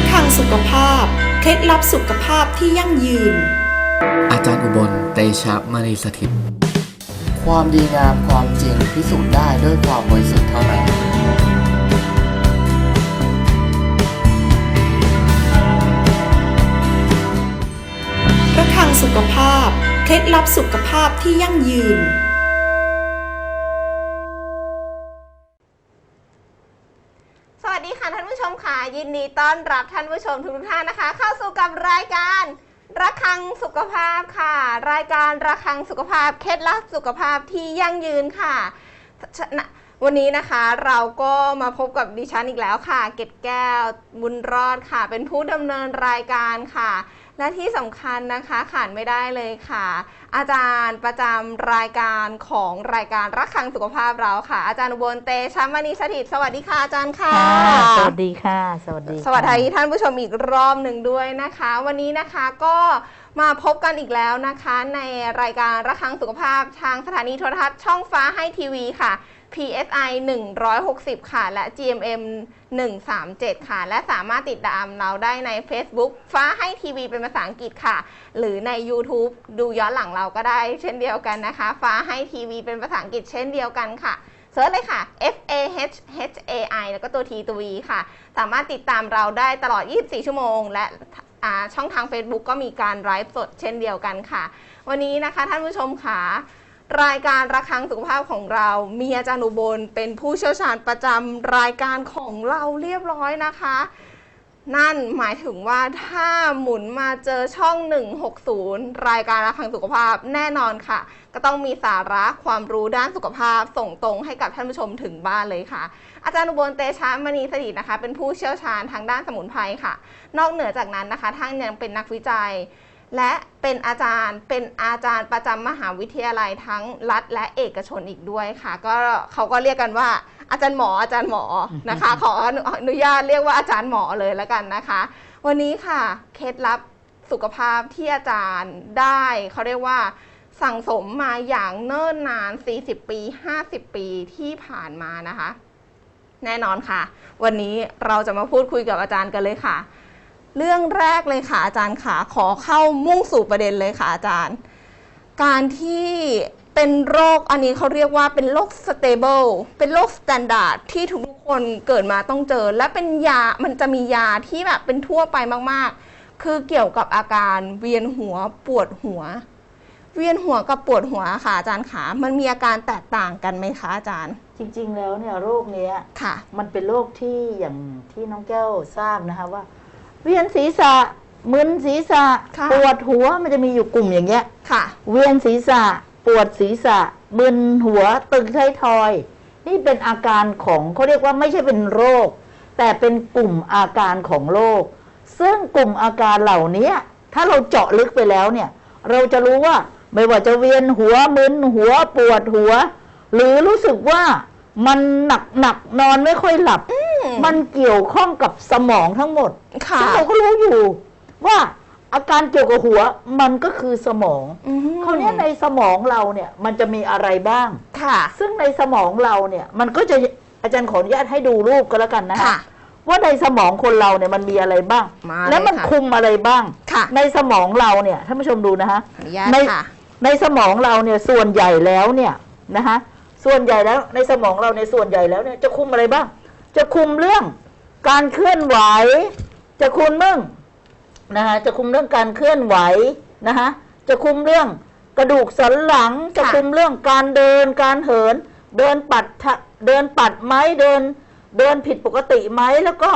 ระฆังสุขภาพ เคล็ดลับสุขภาพที่ยั่งยืน อาจารย์อุบลเตชะมณีสถิต ความดีงามความจริงพิสูจน์ได้ด้วยความบริสุทธิ์เท่านั้นระฆังสุขภาพ เคล็ดลับสุขภาพที่ยั่งยืน ยินดีต้อนรับท่านผู้ชมทุกท่านนะคะ เข้าสู่กับรายการระคังสุขภาพค่ะ รายการระคังสุขภาพเคล็ดลับสุขภาพที่ยั่งยืนค่ะชนะวันนี้นะคะเราก็มาพบกับดิฉันอีกแล้วค่ะ เกตแก้วบุญรอดค่ะ เป็นผู้ดำเนินรายการค่ะ และที่สำคัญนะคะขาดไม่ได้เลยค่ะ อาจารย์ประจำรายการของรายการรักคังสุขภาพเราค่ะ อาจารย์อุบลเตชะมณีสถิตสวัสดีค่ะอาจารย์ค่ะค่ะสวัสดีค่ะ สวัสดีค่ะสวัสดีท่านผู้ชมอีกรอบหนึ่งด้วยนะคะ วันนี้นะคะก็มาพบกันอีกแล้วนะคะ ในรายการระคังสุขภาพทางสถานีโทรทัศน์ช่องฟ้าให้ทีวีค่ะ PSI 160 ค่ะ และ GMM 137 ค่ะ และสามารถติดตามเราได้ใน Facebook ฟ้าให้ทีวีเป็นภาษาอังกฤษค่ะ หรือใน YouTube ดูย้อนหลังเราก็ได้เช่นเดียวกันนะคะ ฟ้าให้ทีวีเป็นภาษาอังกฤษเช่นเดียวกันค่ะเซิร์ชเลยค่ะ F A H H A I แล้วก็ตัว T ตัว V ค่ะ สามารถติดตามเราได้ตลอด 24 ชั่วโมง และช่องทาง Facebook ก็มีการไลฟ์สดเช่นเดียวกันค่ะ วันนี้นะคะท่านผู้ชมค่ะ รายการระคังสุขภาพของเรา มีอาจารย์อุบลเป็นผู้เชี่ยวชาญประจำรายการของเราเรียบร้อยนะคะ นั่นหมายถึงว่าถ้าหมุนมาเจอช่อง 160 รายการระคังสุขภาพแน่นอนค่ะ ก็ต้องมีสาระความรู้ด้านสุขภาพส่งตรงให้กับท่านผู้ชมถึงบ้านเลยค่ะ อาจารย์อุบลเตชะมณีสถิตนะคะ เป็นผู้เชี่ยวชาญทางด้านสมุนไพรค่ะ นอกเหนือจากนั้นนะคะท่านยังเป็นนักวิจัย และเป็นอาจารย์เป็นอาจารย์ประจำมหาวิทยาลัยทั้งรัฐและเอกชนอีกด้วยค่ะ ก็เขาก็เรียกกันว่า อาจารย์หมออาจารย์หมอนะคะ ขออนุญาตเรียกว่าอาจารย์หมอเลยแล้วกันนะคะ วันนี้ค่ะเคล็ดลับสุขภาพที่อาจารย์ได้เขาเรียกว่าสั่งสมมาอย่างเนิ่นนาน 40 ปี 50 ปีที่ผ่านมานะคะ แน่นอนค่ะ วันนี้เราจะมาพูดคุยกับอาจารย์กันเลยค่ะ เรื่องแรกเลยค่ะอาจารย์ค่ะขอเข้ามุ่งสู่ประเด็นเลยค่ะอาจารย์ การที่เป็นโรคอันนี้เขาเรียกว่าเป็นโรค stable เป็นโรค standard ที่ทุกๆคนเกิดมาต้องเจอ และเป็นยามันจะมียาที่แบบเป็นทั่วไปมากๆ คือเกี่ยวกับอาการเวียนหัวปวดหัว เวียนหัวกับปวดหัวค่ะอาจารย์ขามันมีอาการแตกต่างกันไหมคะอาจารย์ จริง ๆ แล้วเนี่ยโรคเนี้ยค่ะ มันเป็นโรคที่อย่างที่น้องแก้วทราบนะคะว่า เวียนศีรษะมึนศีรษะค่ะ ปวดหัวมันจะมีอยู่กลุ่มอย่างเงี้ย ค่ะ เวียนศีรษะ ปวดศีรษะมึนหัวตึงไทยทอย นี่เป็นอาการของเขาเรียกว่าไม่ใช่เป็นโรค แต่เป็นกลุ่มอาการของโรคซึ่งกลุ่มอาการเหล่านี้ถ้าเราเจาะลึกไปแล้วเนี่ย เราจะรู้ว่าไม่ว่าจะเวียนหัวมึนหัวปวดหัว หรือรู้สึกว่า มันหนักหนักๆนอนไม่ค่อยหลับ มันเกี่ยวข้องกับสมองทั้งหมดค่ะซึ่งเราก็รู้อยู่ ว่าอาการเกี่ยวกับหัวมันก็คือสมองอืมคราวเนี้ยในสมองเราเนี่ยมันจะมีอะไรบ้าง ค่ะ ซึ่งในสมองเราเนี่ย มันก็จะอาจารย์ขออนุญาตให้ดูรูปก็แล้วกันนะค่ะว่าในสมองคนเราเนี่ยมันมีอะไรบ้างมาและมันเลยค่ะคุมอะไรบ้างค่ะในสมองเราเนี่ยท่านผู้ชมดูนะคะอนุญาตในค่ะในสมองเราเนี่ยส่วนใหญ่แล้วเนี่ยนะคะ ส่วนใหญ่แล้ว ในสมองเราในยส่วนใหญ่แล้วเนี่ยจะคุมอะไรบ้าง จะคุมเรื่องการเคลื่อนไหว จะคุมเรื่องนะคะจะคุมเรื่องการเคลื่อนไหวนะคะจะคุมเรื่องกระดูกสันหลัง จะคุมเรื่องการเดินการเหิน เดินปัดทะเดินปัดไหมเดิน เดินผิดปกติไหมแล้วก็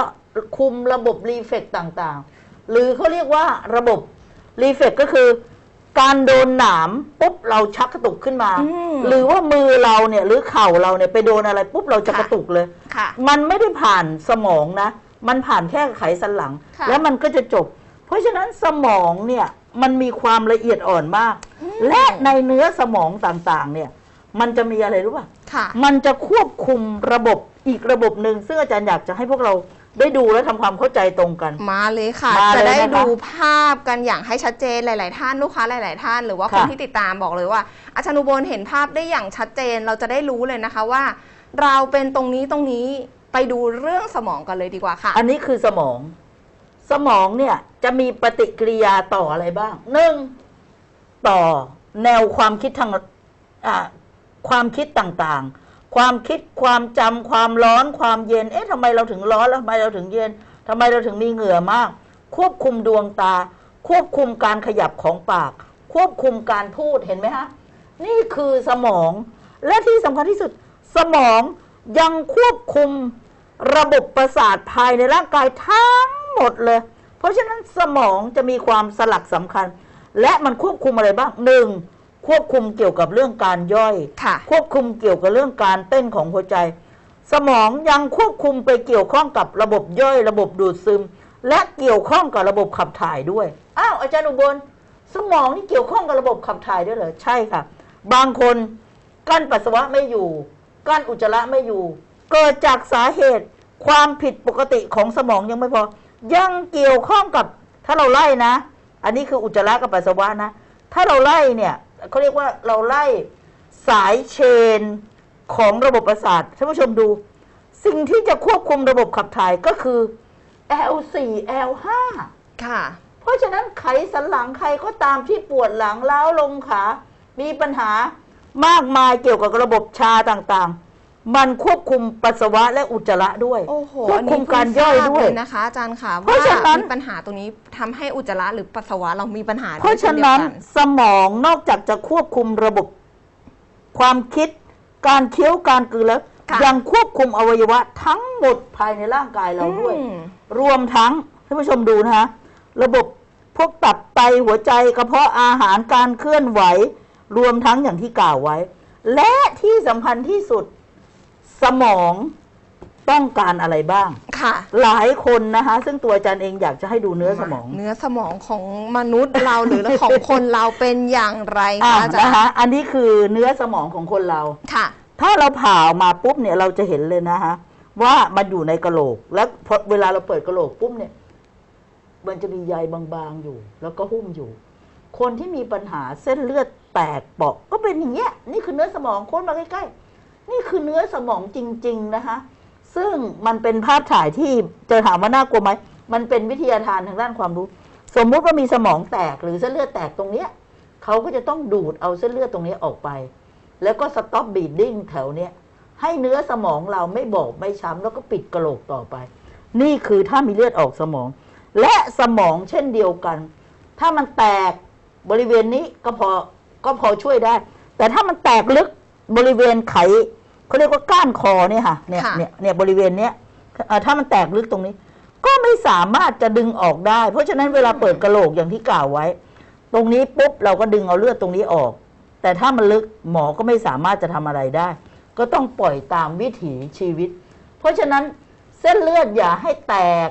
คุมระบบรีเฟกต่างๆ หรือเขาเรียกว่าระบบรีเฟกก็คือ การโดนหนามปุ๊บเราชักกระตุกขึ้นมา อืมหรือว่ามือเราเนี่ยหรือเข่าเราเนี่ยไปโดนอะไรปุ๊บเราจะค่ะ กระตุกเลย ค่ะ มันไม่ได้ผ่านสมองนะ มันผ่านแค่ไขสันหลัง ค่ะ แล้วมันก็จะจบ เพราะฉะนั้นสมองเนี่ยมันมีความละเอียดอ่อนมาก และในเนื้อสมองต่างๆ เนี่ย มันจะมีอะไรรู้ป่ะ ค่ะ มันจะควบคุมระบบอีกระบบหนึ่งซึ่งอาจารย์อยากจะให้พวกเรา ได้ดูและทำความเข้าใจตรงกัน มาเลยค่ะ มาเลยจะได้นะคะดูภาพกันอย่างให้ชัดเจนหลาย ๆ ท่านลูกค้าหลาย ๆ ท่านหรือว่าคนค่ะที่ติดตามบอกเลยว่า อาจารย์อุบลเห็นภาพได้อย่างชัดเจนเราจะได้รู้เลยนะคะว่า เราเป็นตรงนี้ตรงนี้ไปดูเรื่องสมองกันเลยดีกว่าค่ะ อันนี้คือสมอง สมองเนี่ยจะมีปฏิกิริยาต่ออะไรบ้างหนึ่งต่อแนวความคิดทางอ่าความคิดต่างๆ ความคิดความจำความร้อนความเย็น เอ๊ะทำไมเราถึงร้อนแล้วทำไมเราถึงเย็นทำไมเราถึงมีเหงื่อมาก ควบคุมดวงตา ควบคุมการขยับของปาก ควบคุมการพูดเห็นไหมฮะนี่คือสมอง และที่สำคัญที่สุด สมองยังควบคุมระบบประสาทภายในร่างกายทั้งหมดเลย เพราะฉะนั้นสมองจะมีความสลักสำคัญ และมันควบคุมอะไรบ้างหนึ่ง ควบคุมเกี่ยวกับเรื่องการย่อย ค่ะ ควบคุมเกี่ยวกับเรื่องการเต้นของหัวใจ สมองยังควบคุมไปเกี่ยวข้องกับระบบย่อย ระบบดูดซึม และเกี่ยวข้องกับระบบขับถ่ายด้วยอ้าวอาจารย์อุบลสมองนี่เกี่ยวข้องกับระบบขับถ่ายด้วยเหรอใช่ค่ะ บางคนกั้นปัสสาวะไม่อยู่ กั้นอุจจาระไม่อยู่ เกิดจากสาเหตุความผิดปกติของสมองยังไม่พอ ยังเกี่ยวข้องกับถ้าเราไล่นะ อันนี้คืออุจจาระกับปัสสาวะนะ ถ้าเราไล่เนี่ย เขาเรียกว่าเราไล่สายเชนของระบบประสาทท่านผู้ชมดู สิ่งที่จะควบคุมระบบขับถ่ายก็คือ L4 L5 ค่ะ เพราะฉะนั้นไขสันหลังใครก็ตามที่ปวดหลังล้าวลงขา มีปัญหามากมายเกี่ยวกับระบบชาต่างๆ มันควบคุมปัสสาวะและอุจจาระด้วย โอ้โหควบคุมการย่อยด้วยนนี้เพิ่งทราบเลนะคะอาจารย์ค่ะเพราะฉะนั้นมีปัญหาตรงนี้ทำให้อุจจาระหรือปัสสาวะเรามีปัญหาเพราะฉะด้วยนั้นช่เดียวกัสมองนอกจากจะควบคุมระบบ ความคิด การเคี้ยวการกลืนแล้วค่ะยังควบคุมอวัยวะทั้งหมดภายในร่างกายเราด้วยอืมรวมทั้งท่านผู้ชมดูนะฮะระบบพวกตับไตหัวใจกระเพาะอาหารการเคลื่อนไหว รวมทั้งอย่างที่กล่าวไว้ และที่สำคัญที่สุด สมองต้องการอะไรบ้าง ค่ะ หลายคนนะคะ ซึ่งตัวอาจารย์เองอยากจะให้ดูเนื้อสมองเนื้อสมองของมนุษย์เราหรือของคนเราเป็นอย่างไรอะคะอาจารนะย์คะอันนี้คือเนื้อสมองของคนเราค่ะ ถ้าเราผ่าออกมาปุ๊บเนี่ยเราจะเห็นเลยนะคะว่ามันอยู่ในกระโหลก และพอเวลาเราเปิดกระโหลกปุ๊บเนี่ย มันจะมีใยบางๆอยู่ แล้วก็หุ้มอยู่ คนที่มีปัญหาเส้นเลือดแตกเปาะก็เป็นอย่างเงี้ย นี่คือเนื้อสมองค้นมาใกล้ๆ นี่คือเนื้อสมองจริง ๆ นะคะ ซึ่งมันเป็นภาพถ่ายที่จะถามว่าน่ากลัวไหม มันเป็นวิทยาทานทางด้านความรู้ สมมุติว่ามีสมองแตกหรือเส้นเลือดแตกตรงเนี้ยเขาก็จะต้องดูดเอาเส้นเลือดตรงนี้ออกไป แล้วก็สต็อปบีดดิ้งแถวเนี้ยให้เนื้อสมองเราไม่บอบไม่ช้ำแล้วก็ปิดกระโหลกต่อไป นี่คือถ้ามีเลือดออกสมอง และสมองเช่นเดียวกัน ถ้ามันแตกบริเวณนี้ก็พอก็พอช่วยได้ แต่ถ้ามันแตกลึก บริเวณไขเขาเรียกว่าก้านคอเนี่ยค่ะเนี่ยค่ะ เนี่ยเนี่ยบริเวณเนี้ยเอ่อถ้ามันแตกลึกตรงนี้ ก็ไม่สามารถจะดึงออกได้ เพราะฉะนั้นเวลาเปิดกระโหลกอย่างที่กล่าวไว้ ตรงนี้ปุ๊บเราก็ดึงเอาเลือดตรงนี้ออก แต่ถ้ามันลึกหมอก็ไม่สามารถจะทำอะไรได้ ก็ต้องปล่อยตามวิถีชีวิต เพราะฉะนั้นเส้นเลือดอย่าให้แตก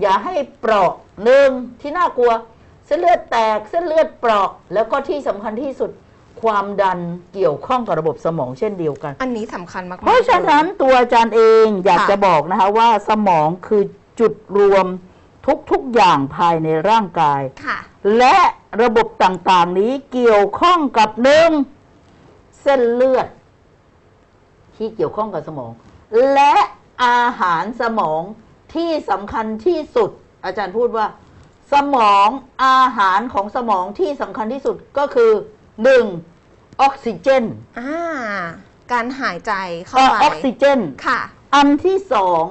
อย่าให้เปราะหนึ่งที่น่ากลัว เส้นเลือดแตกเส้นเลือดเปราะ แล้วก็ที่สำคัญที่สุด ความดันเกี่ยวข้องกับระบบสมองเช่นเดียวกัน อันนี้สำคัญมากๆเพราะฉะนั้นตัวอาจารย์เองอยากค่ะ จะบอกนะคะว่าสมองคือจุดรวมทุกๆอย่างภายในร่างกาย ค่ะ และระบบต่างๆนี้เกี่ยวข้องกับหนึ่งเส้นเลือด ที่เกี่ยวข้องกับสมอง และอาหารสมองที่สำคัญที่สุด อาจารย์พูดว่า สมองอาหารของสมองที่สำคัญที่สุดก็คือหนึ่ง ออกซิเจนอ่าการหายใจเข้าเอ่อไปออกซิเจนค่ะ อันที่สอง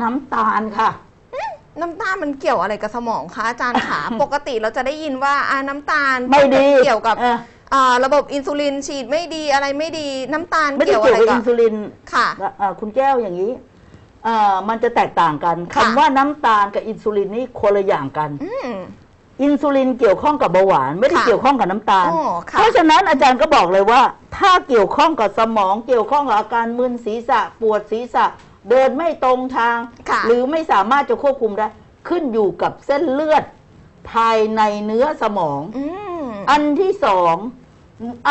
น้ำตาลค่ะน้ำตาลมันเกี่ยวอะไรกับสมองคะอาจารย์ขาปกติเราจะได้ยินว่าอ่าน้ำตาลไม่ดีเกี่ยวกับเอออ่าระบบอินซูลินฉีดไม่ดีอะไรไม่ดีน้ำตาลไม่ได้เกี่ยวเกี่อะยวไรกับกัอิบนซูลินค่ะเอ่อคุณแก้วอย่างนี้เอ่อมันจะแตกต่างกันค่ะคำว่าน้ำตาลกับอินซูลินนี่คนละอย่างกัน อืมอินซูลินเกี่ยวข้องกับเบาหวานไม่ได้ค่ะเกี่ยวข้องกับน้ำตาล อ๋อค่ะเพราะฉะนั้นอาจารย์ก็บอกเลยว่า ถ้าเกี่ยวข้องกับสมองเกี่ยวข้องกับอาการมึนศีรษะปวดศีรษะ เดินไม่ตรงทาง ค่ะ หรือไม่สามารถจะควบคุมได้ ขึ้นอยู่กับเส้นเลือด ภายในเนื้อสมอง อืมอันที่สอง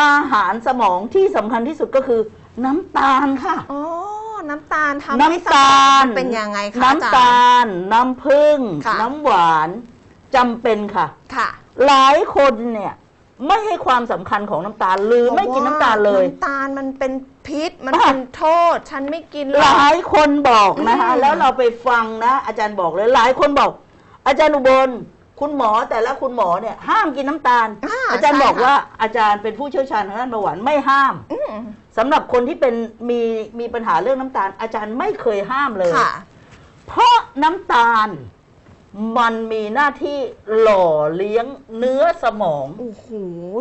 อาหารสมองที่สำคัญที่สุดก็คือ น้ำตาลค่ะ อ๋อน้ำตาลทำให้น้ำตาลสมองมันเป็นยังไงคะอาจารน้ำย์ตาล น้ำผึ้งค่ะ น้ำหวาน จำเป็นค่ะ ค่ะ หลายคนเนี่ยไม่ให้ความสำคัญของน้ำตาลหรือไม่กินน้ำตาลเลย น้ำตาลมันเป็นพิษมันอะเป็นโทษ ฉันไม่กินหรหอกลายคนบอกนะคะอืม แล้วเราไปฟังนะ อาจารย์บอกเลยหลายคนบอก อาจารย์อุบลคุณหมอแต่ละคุณหมอเนี่ย ห้ามกินน้ำตาลอ่าอาจารย์ใช่บอกค่ะว่าอาจารย์เป็นผู้เชี่ยวชาญทางด้านเบาหวานไม่ห้ามอืมสำหรับคนที่เป็นมีมีปัญหาเรื่องน้ำตาล อาจารย์ไม่เคยห้ามเลย ค่ะ เพราะน้ำตาล มันมีหน้าที่หล่อเลี้ยงเนื้อสมอง โอ้โห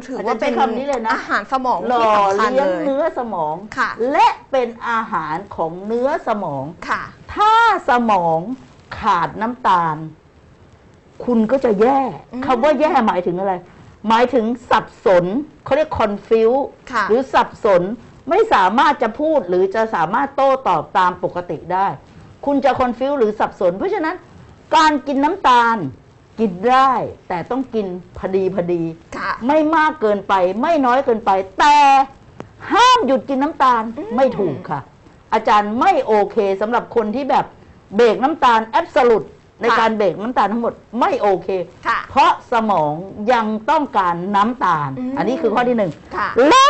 ถืออาจารย์ว่าเป็นใช้คำนี้เลยนะ อาหารสมองหล่ที่อสำคัญเลี้ยงเลยเนื้อสมอง ค่ะ และเป็นอาหารของเนื้อสมอง ค่ะ ถ้าสมองขาดน้ำตาล คุณก็จะแย่อืมคำว่าแย่หมายถึงอะไร หมายถึงสับสนเขาเรียกคอนฟิวค่ะ หรือสับสนไม่สามารถจะพูดหรือจะสามารถโต้ตอบตามปกติได้ คุณจะคอนฟิวหรือสับสน เพราะฉะนั้น การกินน้ำตาล กินได้ แต่ต้องกินพอดีพอดี ค่ะไม่มากเกินไป ไม่น้อยเกินไป แต่ห้ามหยุดกินน้ำตาลอืมไม่ถูกค่ะ อาจารย์ไม่โอเคสำหรับคนที่แบบเบรกน้ำตาลแอบส u t ในการเบรกน้ำตาลทั้งหมดไม่โอเค ค่ะ เพราะสมองยังต้องการน้ำตาล อืม อันนี้คือข้อที่หนึ่ง ค่ะ และ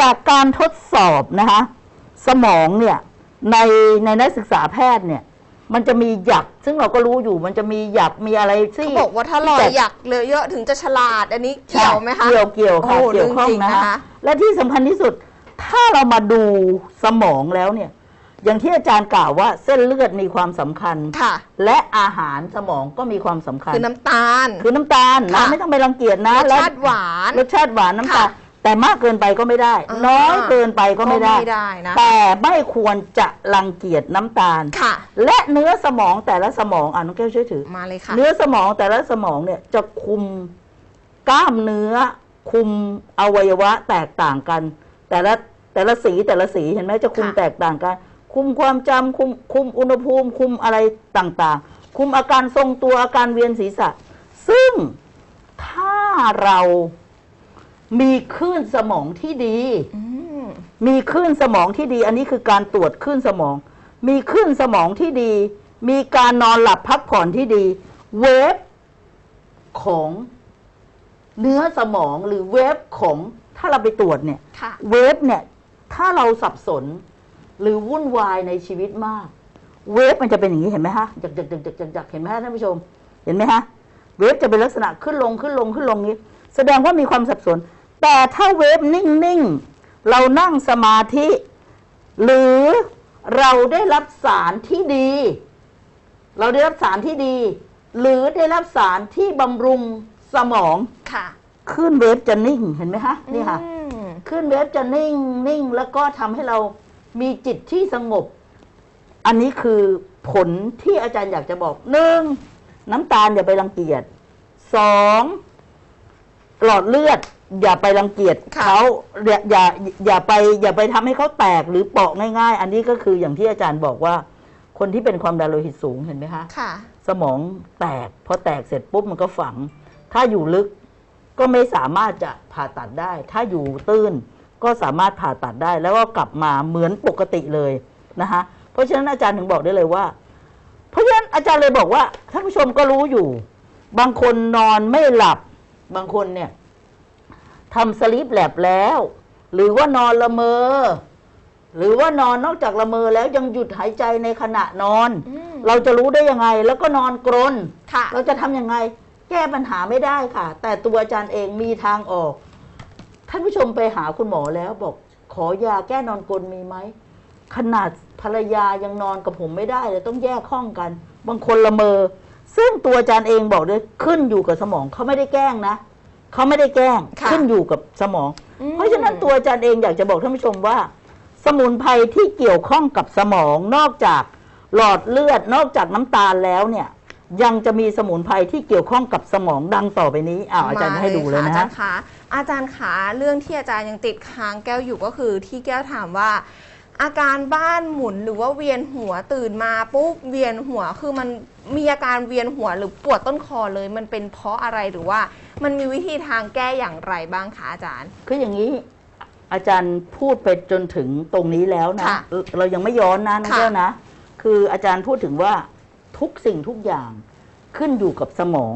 จากการทดสอบนะคะสมองเนี่ยในในนักศึกษาแพทย์เนี่ย มันจะมีหยัก ซึ่งเราก็รู้อยู่มันจะมีหยักมีอะไรที่เขาบอกว่าถ้าลอยที่อยากเลยเยอะถึงจะฉลาดอันนี้เกี่ยวไหมคะเกี่ยวเกี่ยวค่ะโอ้เกี่ยวข้องเรื่องจริงนะนะคะคะ และที่สำคัญที่สุด ถ้าเรามาดูสมองแล้วเนี่ย อย่างที่อาจารย์กล่าวว่าเส้นเลือดมีความสำคัญค่ะ และอาหารสมองก็มีความสำคัญ คือน้ำตาล คือน้ำตาลนะค่ะไม่ต้องไปรังเกียจนะรสและชาติหวานรสชาติหวานน้ำตาลค่ะ แต่มากเกินไปก็ไม่ได้ อ่าน้อยเกินไปก็ไม่ได้ ก็ไม่ได้นะ แต่ไม่ควรจะรังเกียจน้ำตาล ค่ะ และเนื้อสมองแต่ละสมองอะน้องแก้วช่วยถือ มาเลยค่ะ เนื้อสมองแต่ละสมองเนี่ยจะคุมกล้ามเนื้อ คุมอวัยวะแตกต่างกัน แต่ละแต่ละสีแต่ละสีเห็นไหมจะคุมค่ะ แตกต่างกัน คุมความจำคุมคุมอุณหภูมิ คุมอะไรต่างๆ คุมอาการทรงตัวอาการเวียนศีรษะ ซึ่งถ้าเรา มีคลื่นสมองที่ดีอืมมีคลื่นสมองที่ดี อันนี้คือการตรวจคลื่นสมอง มีคลื่นสมองที่ดี มีการนอนหลับพักผ่อนที่ดี เวฟของเนื้อสมองหรือเวฟของถ้าเราไปตรวจเนี่ยค่ะเวฟเนี่ย ถ้าเราสับสนหรือวุ่นวายในชีวิตมาก เวฟมันจะเป็นอย่างนี้เห็นไหมฮะจักจักจักจักจักจักเห็นไหมฮะท่านผู้ชม เห็นไหมฮะ เวฟจะเป็นลักษณะขึ้นลงขึ้นลงขึ้นลงนี้ แสดงว่ามีความสับสน แต่ถ้าเวฟนิ่ง ๆ เรานั่งสมาธิ หรือเราได้รับสารที่ดี เราได้รับสารที่ดี หรือได้รับสารที่บำรุงสมองค่ะขึ้นเวฟจะนิ่งเห็นไหมฮะนี่ค่ะอืมขึ้นเวฟจะนิ่งนิ่งแล้วก็ทำให้เรามีจิตที่สงบ อันนี้คือผลที่อาจารย์อยากจะบอกหนึ่งน้ำตาลอย่าไปรังเกียจสองหลอดเลือด อย่าไปรังเกียจค่ะเขาอย่าอย่าอย่าไปอย่าไปทำให้เขาแตกหรือเปาะง่าย ๆ อันนี้ก็คืออย่างที่อาจารย์บอกว่า คนที่เป็นความดันโลหิตสูงเห็นไหมคะ ค่ะ สมองแตกพอแตกเสร็จปุ๊บมันก็ฝัง ถ้าอยู่ลึกก็ไม่สามารถจะผ่าตัดได้ ถ้าอยู่ตื้นก็สามารถผ่าตัดได้ แล้วก็กลับมาเหมือนปกติเลยนะคะเพราะฉะนั้นอาจารย์ถึงบอกได้เลยว่า เพราะฉะนั้นอาจารย์เลยบอกว่าท่านผู้ชมก็รู้อยู่ บางคนนอนไม่หลับ บางคนเนี่ย ทำสลีปแลบแล้ว หรือว่านอนละเมอ หรือว่านอนนอกจากละเมอแล้วยังหยุดหายใจในขณะนอนอืมเราจะรู้ได้ยังไง แล้วก็นอนกรนค่ะเราจะทำยังไง แก้ปัญหาไม่ได้ค่ะ แต่ตัวอาจารย์เองมีทางออก ท่านผู้ชมไปหาคุณหมอแล้วบอก ขอยาแก้นอนกรนมีไหมขนาดภรรยายังนอนกับผมไม่ได้เลยต้องแยกห้องกัน บางคนละเมอ ซึ่งตัวอาจารย์เองบอกเลยขึ้นอยู่กับสมองเขาไม่ได้แกล้งนะ เขาไม่ได้แกล้งค่ะขึ้นอยู่กับสมอง อืม เพราะฉะนั้นตัวอาจารย์เองอยากจะบอกท่านผู้ชมว่า สมุนไพรที่เกี่ยวข้องกับสมองนอกจากหลอดเลือดนอกจากน้ำตาลแล้วเนี่ย ยังจะมีสมุนไพรที่เกี่ยวข้องกับสมองดังต่อไปนี้อ้าวอาจารย์จะให้ดูเลยอานะจาฮะ รย์คะอาจารย์ขาเรื่องที่อาจารย์ยังติดค้างแก้วอยู่ก็คือที่แก้วถามว่า อาการบ้านหมุนหรือว่าเวียนหัวตื่นมาปุ๊บเวียนหัวคือมัน มีอาการเวียนหัวหรือปวดต้นคอเลย มันเป็นเพราะอะไรหรือว่า มันมีวิธีทางแก้อย่างไรบ้างคะอาจารย์ คืออย่างนี้อาจารย์พูดไปจนถึงตรงนี้แล้วนะ ค่ะเออเรายังไม่ย้อนนะน้องค่ะ แก้วนะ คืออาจารย์พูดถึงว่าทุกสิ่งทุกอย่างขึ้นอยู่กับสมอง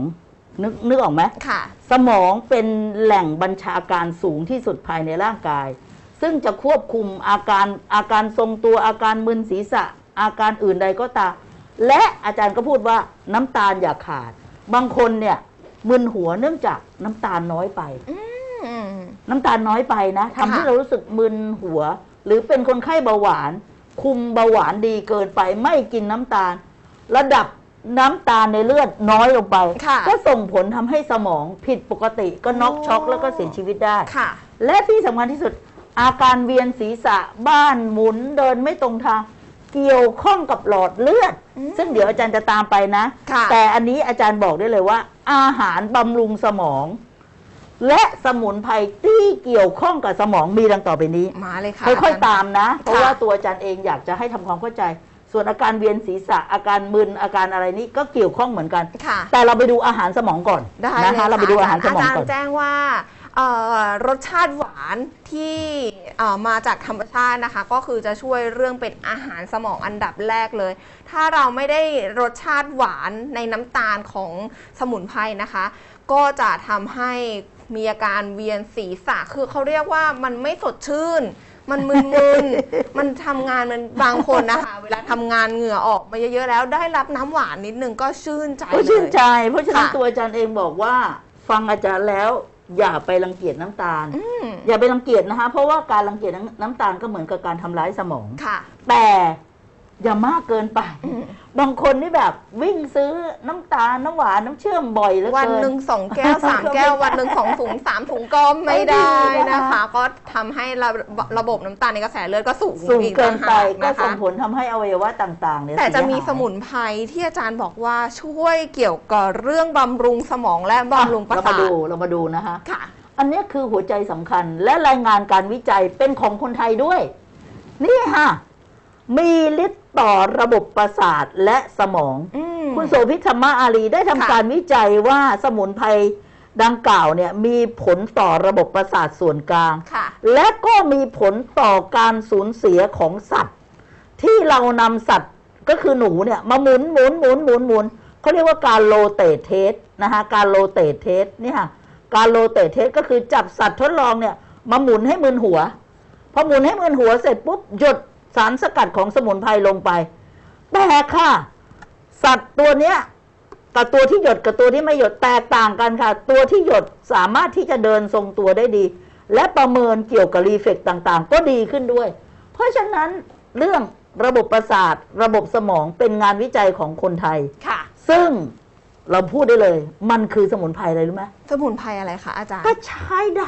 นึกนึกออกไหม ค่ะ สมองเป็นแหล่งบัญชาการสูงที่สุดภายในร่างกาย ซึ่งจะควบคุมอาการอาการทรงตัวอาการมึนศีรษะ อาการอื่นใดก็ตาม และอาจารย์ก็พูดว่าน้ำตาลอย่าขาด บางคนเนี่ยมึนหัวเนื่องจากน้ำตาลน้อยไปอืมน้ำตาลน้อยไปนะทำให้ค่ะเรารู้สึกมึนหัว หรือเป็นคนไข้เบาหวาน คุมเบาหวานดีเกินไปไม่กินน้ำตาล ระดับน้ำตาลในเลือดน้อยลงไปค่ะก็ส่งผลทำให้สมองผิดปกติก็น็อกโอ้ช็อกแล้วก็เสียชีวิตได้ค่ะและที่สำคัญที่สุด อาการเวียนศีรษะบ้านหมุนเดินไม่ตรงทาง เกี่ยวข้องกับหลอดเลือดอืมซึ่งเดี๋ยวอาจารย์จะตามไปนะค่ะแต่อันนี้อาจารย์บอกได้เลยว่า อาหารบำรุงสมอง และสมุนไพรที่เกี่ยวข้องกับสมองมีดังต่อไปนี้มาเลยค่ะค่อยจรๆตามนะ เพราะค่ะว่าตัวอาจารย์เองอยากจะให้ทำความเข้าใจ ส่วนอาการเวียนศีรษะอาการมึนอาการอะไรนี้ก็เกี่ยวข้องเหมือนกันค่ะแต่เราไปดูอาหารสมองก่อนได้นะเลยคะเราไปดูอาหารสมองอาจารก่อนย์แจ้งว่าเอ่อ รสชาติหวานที่เอ่อมาจากธรรมชาตินะคะ ก็คือจะช่วยเรื่องเป็นอาหารสมองอันดับแรกเลย ถ้าเราไม่ได้รสชาติหวานในน้ำตาลของสมุนไพรนะคะ ก็จะทำให้มีอาการเวียนศีรษะ คือเขาเรียกว่ามันไม่สดชื่น มันมึนๆ มันทำงานมันบางคนนะคะ เวลาทำงานเหงื่อออกมาเยอะๆแล้ว ได้รับน้ำหวานนิดนึงก็ชื่นใจก็เลยชื่นใจ เพราะฉะนั้นค่ะตัวอาจารย์เองบอกว่า ฟังอาจารย์แล้ว อย่าไปรังเกียจน้ำตาล อืมอย่าไปรังเกียจนะคะ เพราะว่าการรังเกียจน้ำน้ำตาลก็เหมือนกับการทำร้ายสมอง ค่ะ แต่ อย่ามากเกินไปอืมบางคนนี่แบบวิ่งซื้อน้ำตาลน้ำหวานน้ำเชื่อมบ่อยเหลือเกิน วันหนึ่งสองแก้วสามก็ไม่แก้วได้วันหนึ่งสองถุงสามถุงก็ไม่ได้ไม่ดีนะคะนะคะ ก็ทำให้ระระบบน้ำตาลในกระแสเลือดก็สูงสูงอีเกินไปต่างหากก็ส่งนะคะผลทำให้อวัยวะต่างๆเนี่ยแต่จะเสียหายมีสมุนไพรที่อาจารย์บอกว่าช่วยเกี่ยวกับเรื่องบำรุงสมองและบำรุงประเราสามาทดูเรามาดูนะคะ ค่ะ อันเนี้ยคือหัวใจสำคัญและรายงานการวิจัยเป็นของคนไทยด้วย นี่ค่ะ มีฤทธิ์ต่อระบบประสาทและสมอง อืม คุณโสภิตธรรมอารีได้ทำค่ะ การวิจัยว่าสมุนไพรดังกล่าวเนี่ยมีผลต่อระบบประสาทส่วนกลาง ค่ะ และก็มีผลต่อการสูญเสียของสัตว์ ที่เรานำสัตว์ก็คือหนูเนี่ยมาหมุนหมุนหมุนหมุนหมุนเขาเรียกว่าการโลเตทเทสนะคะการโลเตทเทสนี่ค่ะการโลเตทเทสก็คือจับสัตว์ทดลองเนี่ยมาหมุนให้มึนหัว พอหมุนให้มึนหัวเสร็จปุ๊บหยด สารสกัดของสมุนไพรลงไป แต่ค่ะ สัตว์ตัวเนี้ยกับตัวที่หยดกับตัวที่ไม่หยดแตกต่างกันค่ะ ตัวที่หยดสามารถที่จะเดินทรงตัวได้ดี และประเมินเกี่ยวกับรีเฟกต่างๆ ก็ดีขึ้นด้วย เพราะฉะนั้นเรื่องระบบประสาท ระบบสมองเป็นงานวิจัยของคนไทย ค่ะ ซึ่ง เราพูดได้เลย มันคือสมุนไพรอะไรรู้ไหมสมุนไพรอะไรคะอาจารย์ กระชายด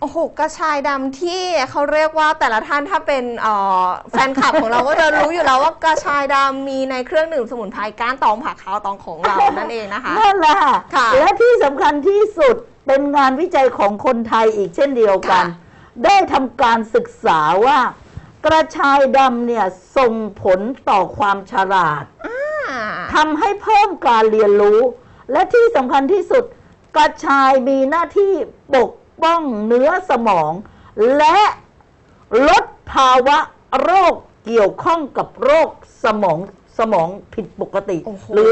โอ้โหกระชายดำที่เขาเรียกว่าแต่ละท่านถ้าเป็นเอ่อแฟนคลับของเราก็จะรู้อยู่แล้วว่ากระชายดำมีในเครื่องดื่มสมุนไพรก้านตองผักขาวตองของเรานั่นเองนะคะำนั่นแหละค่ะค่ะและที่สำคัญที่สุดเป็นงานวิจัยของคนไทยอีกเช่นเดียวกัน ค่ะ ได้ทำการศึกษาว่า กระชายดำเนี่ยส่งผลต่อความฉลาดอ่าทำให้เพิ่มการเรียนรู้ และที่สำคัญที่สุด กระชายมีหน้าที่ปกป้องเนื้อสมอง และลดภาวะโรคเกี่ยวข้องกับโรคสมองสมองผิดปกติโอ้โหหรือ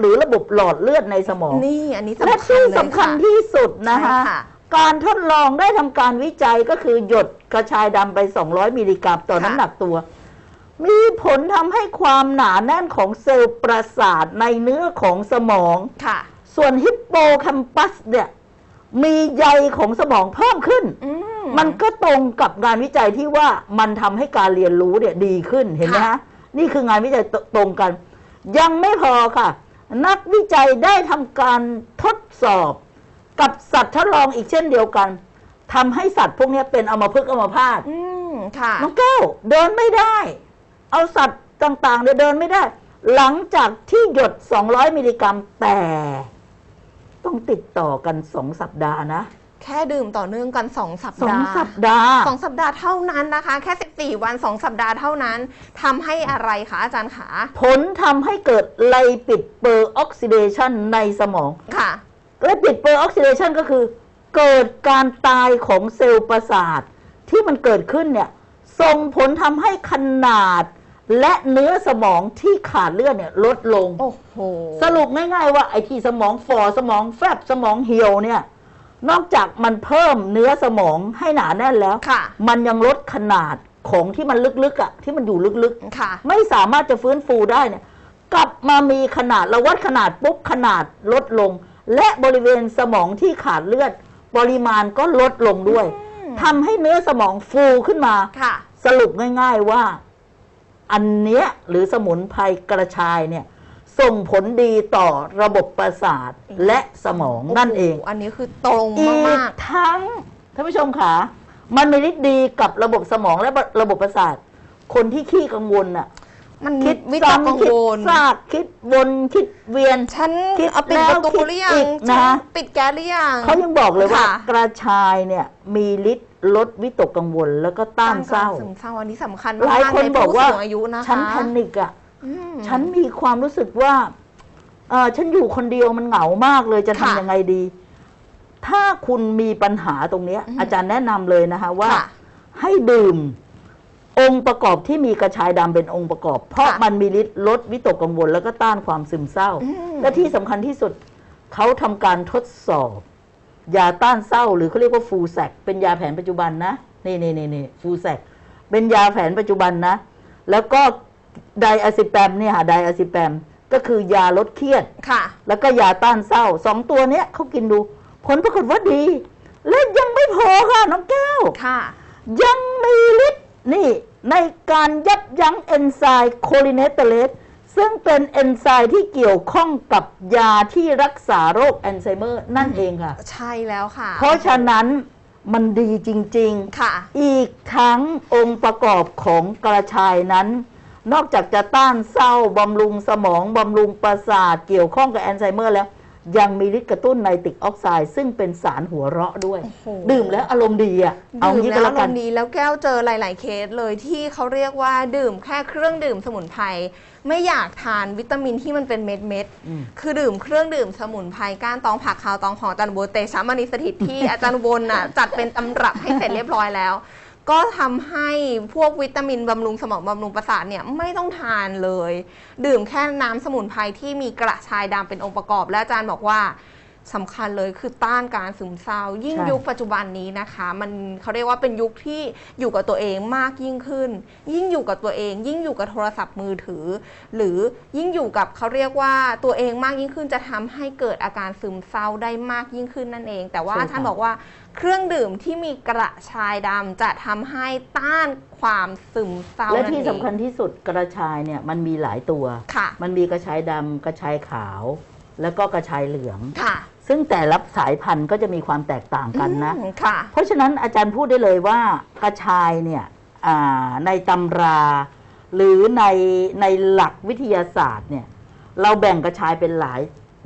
หรือระบบหลอดเลือดในสมองนี่อันนี้และสำคัญที่เลยสำคัญค่ะที่สุดนะคะใช่ค่ะ การทดลองได้ทำการวิจัยก็คือหยดกระชายดำไป 200 มิลลิกรัมต่อค่ะน้ำหนักตัว มีผลทำให้ความหนาแน่นของเซลล์ประสาทในเนื้อของสมอง ค่ะ ส่วนฮิปโปแคมปัสเนี่ย มีใยของสมองเพิ่มขึ้น อืมมันก็ตรงกับงานวิจัยที่ว่ามันทำให้การเรียนรู้เนี่ยดีขึ้นเห็นไหมค่ะฮะ นี่คืองานวิจัยตตรงกัน ยังไม่พอค่ะ นักวิจัยได้ทำการทดสอบ กับสัตว์ทดลองอีกเช่นเดียวกันทำให้สัตว์พวกนี้เป็นอัมพฤกษ์อัมพาตอืมค่ะน้องแก้วเดินไม่ได้ เอาสัตว์ต่างๆเนี่ยเดินไม่ได้ หลังจากที่หยด 200 มิลลิกรัมแต่ ต้องติดต่อกันสองสัปดาห์นะแค่ดื่มต่อเนื่องกัน 2 สัปสองดาห์สัปดาห์สองสัปดาห์เท่านั้นนะคะ แค่ 14 วัน 2 สัปดาห์เท่านั้นทำให้อะไรคะอาจารย์ขา ผลทำให้เกิดไลปิดเปอร์ออกซิเดชันในสมองค่ะ ไลปิดเปอร์ออกซิเดชันก็คือ เกิดการตายของเซลล์ประสาท ที่มันเกิดขึ้นเนี่ยส่งผลทำให้ขนาด และเนื้อสมองที่ขาดเลือดเนี่ยลดลง โอ้โห สรุปง่ายๆว่าไอ้ที่สมองฝ่อสมองแฟบสมองเหี่ยวเนี่ย นอกจากมันเพิ่มเนื้อสมองให้หนาแน่นแล้ว ค่ะ มันยังลดขนาดของที่มันลึกๆอะ ที่มันอยู่ลึกค่ะ ๆ ไม่สามารถจะฟื้นฟูได้เนี่ย กลับมามีขนาดเราวัดขนาดปุ๊บขนาดลดลง และบริเวณสมองที่ขาดเลือด ปริมาณก็ลดลงด้วยทำให้เนื้อสมองฟูขึ้นมา ค่ะ สรุปง่าย ๆว่า อันเนี้ยหรือสมุนไพรกระชายเนี่ย ส่งผลดีต่อระบบประสาทและสมองนั่นเองโโหอันนี้คือตรงอีมากกทั้งท่านผู้ชมขามันมีฤทธิ์ดีกับระบบสมองและระบบประสาท คนที่ขี้กังวลน่ะๆ มันคิดวิตกกังซ้ำคิดวลซากคิดวนคิดเวียน ฉันคิดเอาปิดแล้วประตูหรือยัคิงดอีกฉันะปิดแก๊สหรือยังเขายังบอกเลยว่าค่ะกระชายเนี่ยมีฤทธิ์ลดวิตกกังวลแล้วก็ต้านเศร้ากซึมเศร้าอันนี้สำคัญหลายมากคๆนในบอกผู้ว่าสูงอายุนะคะฉันแพนิกอะอืมฉันมีความรู้สึกว่าเออฉันอยู่คนเดียวมันเหงามากเลยจะค่ะทำยังไงดี ถ้าคุณมีปัญหาตรงเนี้ยอืมอาจารย์แนะนำเลยนะคะว่าค่ะให้ดื่ม องค์ประกอบที่มีกระชายดำเป็นองค์ประกอบ เพราะค่ะมันมีฤทธิ์ลดวิตกกังวลแล้วก็ต้านความซึมเศร้าอืมและที่สำคัญที่สุดเขาทำการทดสอบ ยาต้านเศร้า หรือเขาเรียกว่าฟูแซกเป็นยาแผนปัจจุบันนะนี่นี่นี่นี่ฟูแซกเป็นยาแผนปัจจุบันนะ แล้วก็ไดอะซิแปมเนี่ยค่ะไดอะซิแปมก็คือยาลดเครียดค่ะ แล้วก็ยาต้านเศร้าสองตัวเนี้ยเขากินดู ผลปรากฏว่าดี และยังไม่พอค่ะน้องแก้วค่ะ ยังมีฤทธิ์นี่ ในการยับยั้งเอนไซม์โคลิเนเตเลสซึ่งเป็นเอนไซม์ที่เกี่ยวข้องกับยาที่รักษาโรคอัลไซเมอร์นั่นเองค่ะ ใช่แล้วค่ะ เพราะฉะนั้นมันดีจริง ๆ ค่ะ อีกทั้งองค์ประกอบของกระชายนั้น นอกจากจะต้านเศร้าบำรุงสมองบำรุงประสาทเกี่ยวข้องกับแอนไซเมอร์แล้ว ยังมีฤทธิ์กระตุ้นไนตริกออกไซด์ซึ่งเป็นสารหัวเราะด้วย โอ้โห ดื่มแล้วอารมณ์ดีอะเอาดื่มงี้แล้ก็วแล้วอากัรนมณ์ดีแล้วแก้วเจอหลาย ๆ เคสเลยที่เขาเรียกว่าดื่มแค่เครื่องดื่มสมุนไพรไม่อยากทานวิตามินที่มันเป็นเม็ดเม็ดๆอืม คือดื่มเครื่องดื่มสมุนไพรก้านตองผักขาวตองหอมจันทร์โบเตชามณีสถิตที่ อาจารย์อุบนน่ะจัดเป็นตำรับให้เสร็จเรียบร้อยแล้ว ก็ทำให้พวกวิตามินบำรุงสมองบำรุงประสาทเนี่ยไม่ต้องทานเลย ดื่มแค่น้ำสมุนไพรที่มีกระชายดำเป็นองค์ประกอบ และอาจารย์บอกว่า สำคัญเลยคือต้านการซึมเศร้า ยิ่งใช่ยุคปัจจุบันนี้นะคะ มันเขาเรียกว่าเป็นยุคที่อยู่กับตัวเองมากยิ่งขึ้น ยิ่งอยู่กับตัวเอง ยิ่งอยู่กับโทรศัพท์มือถือ หรือยิ่งอยู่กับเขาเรียกว่าตัวเองมากยิ่งขึ้นจะทำให้เกิดอาการซึมเศร้าได้มากยิ่งขึ้นนั่นเอง แต่ว่าใช่ค่ะท่านบอกว่าเครื่องดื่มที่มีกระชายดำจะทำให้ต้านความซึมเศร้าและนั่นที่เองสำคัญที่สุดกระชายเนี่ยมันมีหลายตัว ค่ะ มันมีกระชายดำกระชายขาว แล้วก็กระชายเหลือง ค่ะ ซึ่งแต่ละสายพันธุ์ก็จะมีความแตกต่างกันนะ อืมค่ะ เพราะฉะนั้นอาจารย์พูดได้เลยว่ากระชายเนี่ยอ่าในตำรา หรือในในหลักวิทยาศาสตร์เนี่ยเราแบ่งกระชายเป็นหลาย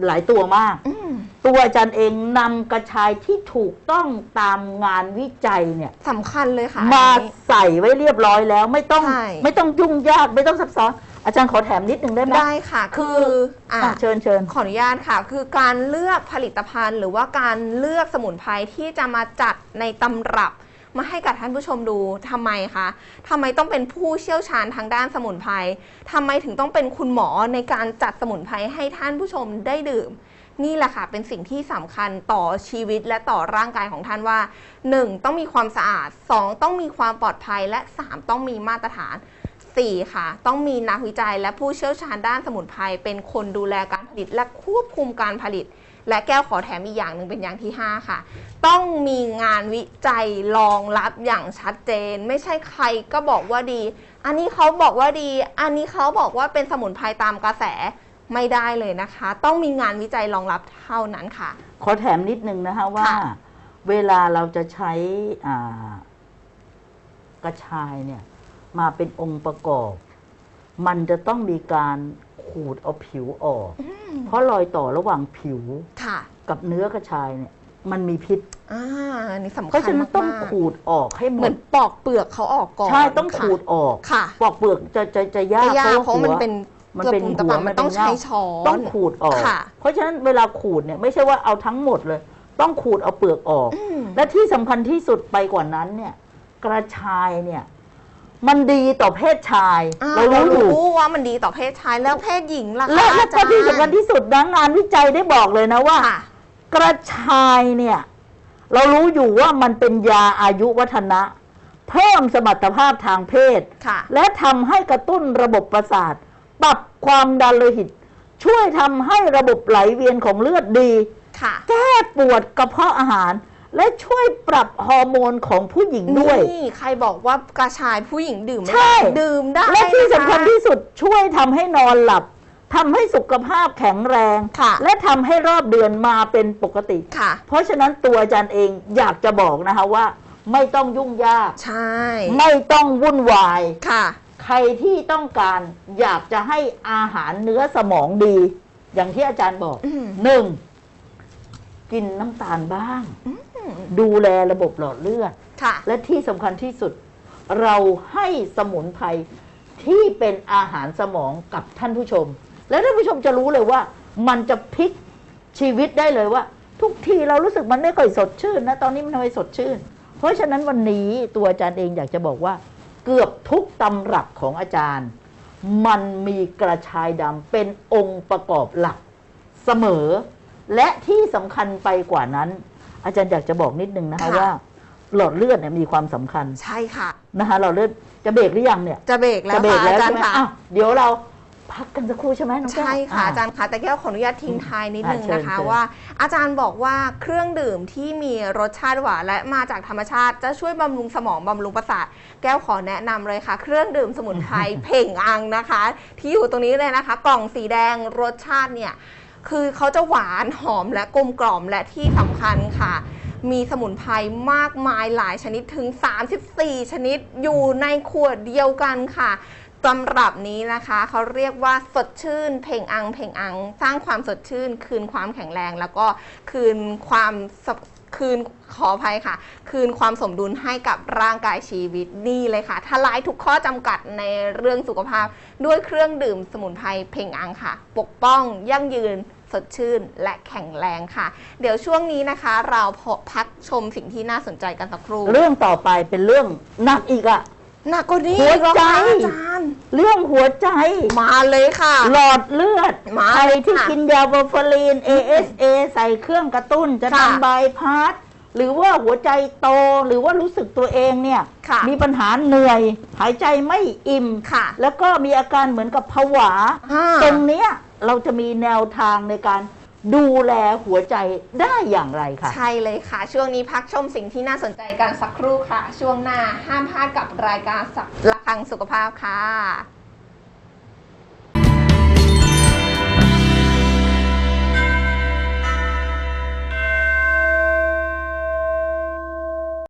หลายตัวมาก อืมตัวอาจารย์เองนำกระชายที่ถูกต้องตามงานวิจัยเนี่ย สำคัญเลยค่ะมาอันนี้ ใส่ไว้เรียบร้อยแล้วไม่ต้องใช่ ไม่ต้องยุ่งยากไม่ต้องซับซ้อน อาจารย์ขอแถมนิดนึงได้ไหมได้ค่ะ คืออะอะเชิญเชิญขออนุญาตค่ะ คือการเลือกผลิตภัณฑ์ หรือว่าการเลือกสมุนไพรที่จะมาจัดในตำรับมาให้กับท่านผู้ชมดูทำไมคะทำไมต้องเป็นผู้เชี่ยวชาญทางด้านสมุนไพรทำไมถึงต้องเป็นคุณหมอในการจัดสมุนไพรให้ท่านผู้ชมได้ดื่ม นี่แหละค่ะเป็นสิ่งที่สำคัญต่อชีวิตและต่อร่างกายของท่านว่า 1. ต้องมีความสะอาด 2. ต้องมีความปลอดภัยและ 3. ต้องมีมาตรฐาน 4. ค่ะ ต้องมีนักวิจัยและผู้เชี่ยวชาญด้านสมุนไพรเป็นคนดูแลการผลิตและควบคุมการผลิต และแก้วขอแถมอีกอย่างหนึ่งเป็นอย่างที่ 5 ค่ะ ต้องมีงานวิจัยรองรับอย่างชัดเจน ไม่ใช่ใครก็บอกว่าดี อันนี้เขาบอกว่าดี อันนี้เขาบอกว่าเป็นสมุนไพรตามกระแสไม่ได้เลยนะคะ ต้องมีงานวิจัยรองรับเท่านั้นค่ะ ขอแถมนิดนึงนะคะว่าค่ะเวลาเราจะใช้อ่ากระชายเนี่ย มาเป็นองค์ประกอบ มันจะต้องมีการขูดเอาผิวออก เพราะรอยต่อระหว่างผิวค่ะ กับเนื้อกระชายเนี่ย มันมีพิษอ่าอันนี้สำคัญเพราะฉะนั้นต้องมากๆขูดออกให้หมเหมือดนปอกเปลือกเขาออกก่อนใช่ต้องค่ะขูดออกค่ะปอกเปลือกจะจะจะยากจะยากเพราะหัวมันเป็นมันเป็นตะหัวปังมันต้องเป็ใช้เง่าช้อน ต้องขูดออก ค่ะ เพราะฉะนั้นเวลาขูดเนี่ยไม่ใช่ว่าเอาทั้งหมดเลย ต้องขูดเอาเปลือกออก อืมและที่สำคัญที่สุดไปกว่านั้นเนี่ย กระชายเนี่ย มันดีต่อเพศชาย อ่เรารู้อยู่ รู้ว่ามันดีต่อเพศชายแล้วเพศหญิงล่ะคะและและอาจารย์ที่สำคัญที่สุดนะงานวิจัยได้บอกเลยนะว่า ค่ะกระชายเนี่ย เรารู้อยู่ว่ามันเป็นยาอายุวัฒนะ เพิ่มสมรรถภาพทางเพศ ค่ะ และทำให้กระตุ้นระบบประสาท ปรับความดันโลหิต ช่วยทำให้ระบบไหลเวียนของเลือดดี ค่ะ แก้ปวดกระเพาะอาหาร และช่วยปรับฮอร์โมนของผู้หญิงด้วย นี่ใครบอกว่ากระชายผู้หญิงดื่มไม่ใช่ ได้ดื่มได้และที่สำคัญนะะที่สุดช่วยทำให้นอนหลับทำให้สุขภาพแข็งแรง ค่ะและทำให้รอบเดือนมาเป็นปกติ ค่ะ เพราะฉะนั้นตัวอาจารย์เองอยากจะบอกนะคะว่า ไม่ต้องยุ่งยาก ใช่ไม่ต้องวุ่นวาย ค่ะ ใครที่ต้องการอยากจะให้อาหารเนื้อสมองดี อย่างที่อาจารย์บอกอืม หนึ่งกินน้ำตาลบ้าง ดูแลระบบหลอดเลือด ค่ะและที่สำคัญที่สุด เราให้สมุนไพรที่เป็นอาหารสมองกับท่านผู้ชม แล้วท่านผู้ชมจะรู้เลยว่า มันจะพลิกชีวิตได้เลยว่า ทุกทีเรารู้สึกมันไม่ค่อยสดชื่นนะตอนนี้มันทำไมสดชื่น เพราะฉะนั้นวันนี้ตัวอาจารย์เองอยากจะบอกว่า เกือบทุกตำรับของอาจารย์ มันมีกระชายดำเป็นองค์ประกอบหลักเสมอ และที่สำคัญไปกว่านั้น อาจารย์อยากจะบอกนิดนึงนะคะค่ะ ว่า หลอดเลือดเนี่ยมีความสำคัญใช่ค่ะ นะคะหลอดเลือดจะเบรกหรือยังเนี่ยจะเบรกแล้วจะเบรกค่ะแล้วอาจารใช่ย์ไหมค่ะ อ้าวเดี๋ยวเราพักกันสักครู่ใช่ไหมน้องแก้ว ใช่ค่ะอ่อาจารย์คะแต่แก้วขออนุญาตทิ้งท้ายนิดนึงอะเชิญนะคะเชิญ ว่า อาจารย์บอกว่าเครื่องดื่มที่มีรสชาติหวานและมาจากธรรมชาติจะช่วยบำรุงสมองบำรุงประสาทแก้วขอแนะนำเลยค่ะ เครื่องดื่มสมุนไพร เพ่งอังนะคะ ที่อยู่ตรงนี้เลยนะคะ กล่องสีแดงรสชาติเนี่ย คือเขาจะหวานหอมและกลมกล่อมและที่สำคัญค่ะ มีสมุนไพรมากมายหลายชนิดถึง 34 ชนิดอยู่ในขวดเดียวกันค่ะตำรับนี้นะคะเขาเรียกว่าสดชื่น เพ่งอัง เพ่งอัง สร้างความสดชื่น คืนความแข็งแรง แล้วก็คืนความคืนขออภัยค่ะ คืนความสมดุลให้กับร่างกายชีวิตนี่เลยค่ะทลายทุกข้อจำกัดในเรื่องสุขภาพ ด้วยเครื่องดื่มสมุนไพรเพ่งอังค่ะ ปกป้องยั่งยืน สดชื่นและแข็งแรงค่ะ เดี๋ยวช่วงนี้นะคะ เราพบพักชมสิ่งที่น่าสนใจกันสักครู่เรื่องต่อไปเป็นเรื่องหนักอีกอะหนักกว่านี้หัวใจเหรอคะอาจารย์ เรื่องหัวใจ มาเลยค่ะ หลอดเลือดมาใครที่ค่ะกินยาบอฟารีน ASA ใส่เครื่องกระตุ้นจะค่ะทำบายพาสหรือว่าหัวใจโตหรือว่ารู้สึกตัวเองเนี่ยค่ะมีปัญหาเหนื่อย หายใจไม่อิ่มค่ะแล้วก็มีอาการเหมือนกับผวาอ่าตรงเนี้ย เราจะมีแนวทางในการดูแลหัวใจได้อย่างไรคะใช่เลยค่ะ ช่วงนี้พักชมสิ่งที่น่าสนใจกันสักครู่ค่ะ ช่วงหน้าห้ามพลาดกับรายการสักระคังสุขภาพค่ะ